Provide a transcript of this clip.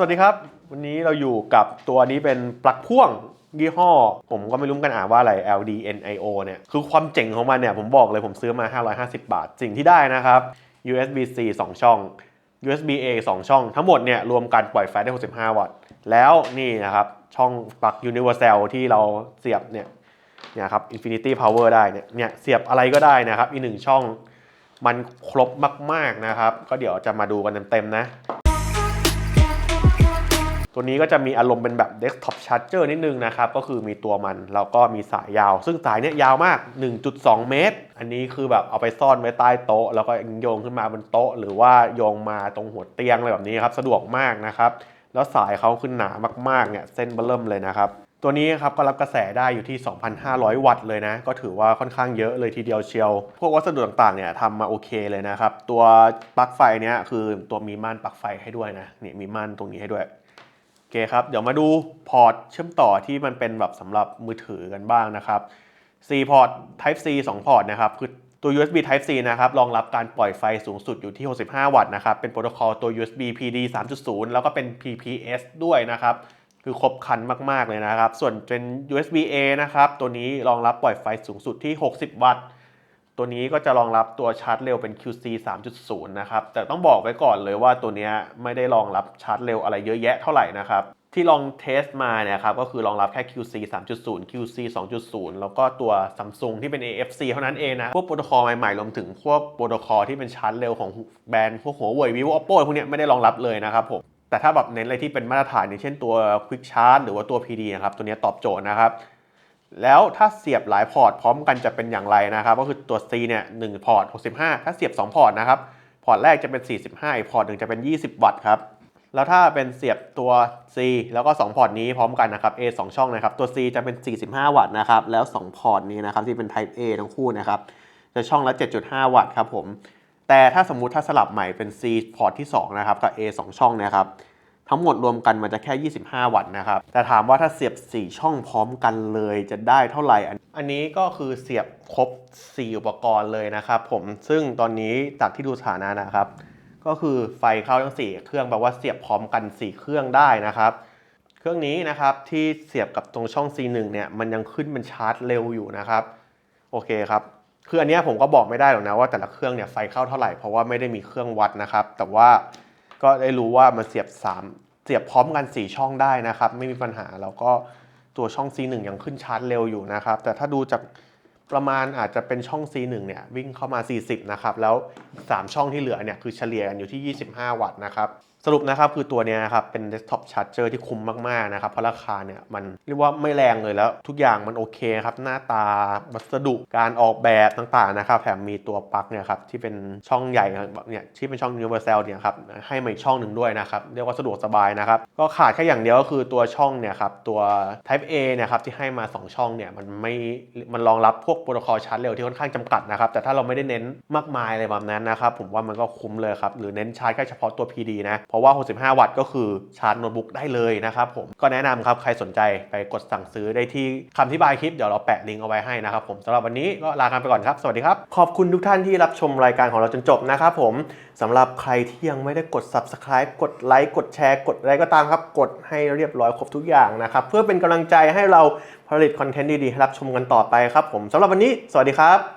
สวัสดีครับ วันนี้เราอยู่กับตัวนี้เป็นปลั๊กพ่วงยี่ห้อ ผมก็ไม่รู้กันอ่านว่าอะไร LDNIO เนี่ยคือความเจ๋งของมันเนี่ยผมบอกเลยผมซื้อมา 550 บาท สิ่งที่ได้นะครับ USB-C 2 ช่อง USB-A 2 ช่อง ทั้งหมดเนี่ยรวมกันปล่อยไฟได้ 65 วัตต์ แล้วนี่นะครับ ช่องปลั๊ก Universal ที่เราเสียบเนี่ยเนี่ยครับ Infinity Power ได้เนี่ยเนี่ยเสียบอะไรก็ได้นะครับ อีกหนึ่งช่องมันครบมากๆนะครับ ก็เดี๋ยวจะมาดูกันเต็มๆนะ ตัวนี้ก็จะมีอารมณ์เป็นแบบ desktop charger นิดนึงนะครับ ก็คือมีตัวมัน แล้วก็มีสายยาว ซึ่งสายเนี้ยยาวมาก 1.2 เมตร อันนี้คือแบบเอาไปซ่อนไว้ใต้โต๊ะ แล้วก็โยงขึ้นมาบนโต๊ะ หรือว่าโยงมาตรงหัวเตียงอะไรแบบนี้ครับ สะดวกมากนะครับ แล้วสายเขาขึ้นหนามากๆ เนี่ย เส้นเบิ่มเลยนะครับ ตัวนี้ครับก็รับกระแสได้อยู่ที่ 2,500 วัตต์เลยนะ ก็ถือว่าค่อนข้างเยอะเลยทีเดียวเชียว พวกวัสดุต่างๆ เนี่ยทำมาโอเคเลยนะครับ ตัวปลั๊กไฟเนี้ยคือตัวมีม่านปลั๊กไฟให้ด้วยนะ นี่มีม่านตรงนี้ให้ด้วย โอเคครับ เดี๋ยวมาดูพอร์ตเชื่อมต่อที่มันเป็นแบบสำหรับมือถือกันบ้างนะครับ4พอร์ต Type C 2 พอร์ตนะครับ คือตัว USB Type C นะครับรองรับการปล่อยไฟสูงสุดอยู่ที่ 65 วัตต์นะครับ เป็นโปรโตคอลตัว USB PD 3.0 แล้วก็เป็น PPS ด้วยนะครับ คือครบครันมาก ๆ เลยนะครับ ส่วนเป็น USB A นะครับ ตัวนี้รองรับปล่อยไฟสูงสุดที่ 60 วัตต์ ตัวนี้ก็จะรองรับตัวชาร์จเร็วเป็น QC 3.0 นะครับ แต่ต้องบอกไว้ก่อนเลยว่าตัวนี้ไม่ได้รองรับชาร์จเร็วอะไรเยอะแยะเท่าไหร่นะครับ ที่ลองเทสมาเนี่ยครับก็คือรองรับแค่ QC 3.0 QC 2.0 แล้วก็ตัว Samsung ที่เป็น AFC เท่านั้นเองนะ พวกโปรโตคอลใหม่ๆ รวมถึงพวกโปรโตคอลที่เป็นชาร์จเร็วของแบรนด์พวกหัวเว่ย vivo oppo พวกเนี้ยไม่ได้รองรับเลยนะครับผมแต่ถ้าแบบเน้นอะไรที่เป็นมาตรฐานอย่างเช่นตัว Quick Charge หรือว่าตัว PD นะครับตัวนี้ตอบโจทย์นะครับ แล้วถ้าเสียบหลายพอร์ตพร้อมกันจะเป็นอย่างไรนะครับ ก็คือตัว C เนี่ย1พอร์ต 65 ถ้าเสียบ 2 พอร์ตนะครับ พอร์ตแรกจะเป็น 45 อีกพอร์ตหนึ่งจะเป็น 20 วัตต์ครับ แล้วถ้าเป็นเสียบตัว C แล้วก็ 2 พอร์ตนี้พร้อมกันนะครับ A 2 ช่องนะครับ ตัว C จะเป็น 45 วัตต์นะครับ แล้ว 2 พอร์ตนี้นะครับที่เป็น Type A ทั้งคู่นะครับ จะช่องละ 7.5 วัตต์ครับผม แต่ถ้าสมมุติถ้าสลับใหม่เป็น C พอร์ตที่2นะครับกับ A 2 ช่องนะครับ ทั้งหมดรวมกันมันจะแค่ 25 วัตต์นะครับ แต่ถามว่าถ้าเสียบ 4 ช่องพร้อมกันเลยจะได้เท่าไหร่อันอันนี้ก็คือเสียบครบ 4 อุปกรณ์เลยนะครับผม ซึ่งตอนนี้จากที่ดูสถานะนะครับ ก็คือไฟเข้าทั้ง 4 เครื่องแปลว่าเสียบพร้อมกัน 4 เครื่องได้นะครับ เครื่องนี้นะครับที่เสียบกับตรงช่อง C1 เนี่ยมันยังขึ้นเป็นชาร์จเร็วอยู่นะครับ โอเคครับ คืออันนี้ผมก็บอกไม่ได้หรอกนะว่าแต่ละเครื่องเนี่ยไฟเข้าเท่าไหร่เพราะว่าไม่ได้มีเครื่องวัดนะครับ แต่ว่า ก็ได้รู้ว่ามันเสียบ 3 เสียบพร้อมกัน 4 ช่องได้นะครับ ไม่มีปัญหาแล้วก็ตัวช่อง C1 ยังขึ้นชาร์จเร็วอยู่นะครับ แต่ถ้าดูจากประมาณอาจจะเป็นช่อง C1 เนี่ยวิ่งเข้ามา 40 นะครับ แล้ว 3 ช่องที่เหลือเนี่ยคือเฉลี่ยกันอยู่ที่ 25 วัตต์นะครับ รุปนะครับคือตัวนี้นะครับเป็น desktop charger ที่คุ้มมากๆนะครับเพราะราคาเนี่ยมันเรียกว่าไม่แรงเลยแล้ว ทุกอย่างมันโอเคครับหน้าตาวัสดุการออกแบบต่างๆนะครับแถมมีตัวปลั๊กเนี่ยครับที่เป็นช่องใหญ่เนี่ยที่เป็นช่อง universal เนี่ยครับให้มาอีกช่องหนึ่งด้วยนะครับเรียกว่าสะดวกสบายนะครับก็ขาดแค่อย่างเดียวก็คือตัวช่องเนี่ยครับตัว type A เนี่ยครับที่ให้มา 2 ช่องเนี่ยมันไม่มันรองรับพวกโปรโตคอลชาร์จเร็วที่ค่อนข้างจำกัดนะครับแต่ถ้าเราไม่ได้เน้นมากมายอะไรแบบนั้นนะครับผมว่ามันก็คุ้มเลยครับหรือเน้นชาร์จแค่เฉพาะตัว PD นะเพราะว่า 65 วัตต์ก็คือชาร์จโน้ตบุ๊กได้เลยนะครับผมก็แนะนำครับใครสนใจไปกดสั่งซื้อได้ที่คำอธิบายคลิปเดี๋ยวเราแปะลิงก์เอาไว้ให้นะครับผมสำหรับวันนี้ก็ลากันไปก่อนครับ สวัสดีครับ ขอบคุณทุกท่านที่รับชมรายการของเราจนจบนะครับผมสำหรับใครที่ยังไม่ได้กด subscribe กดไลค์กดแชร์กดอะไรก็ตามครับ กดให้เรียบร้อยครบทุกอย่างนะครับเพื่อเป็นกำลังใจให้เราผลิตคอนเทนต์ดีๆรับชมกันต่อไปครับผมสำหรับวันนี้ สวัสดีครับ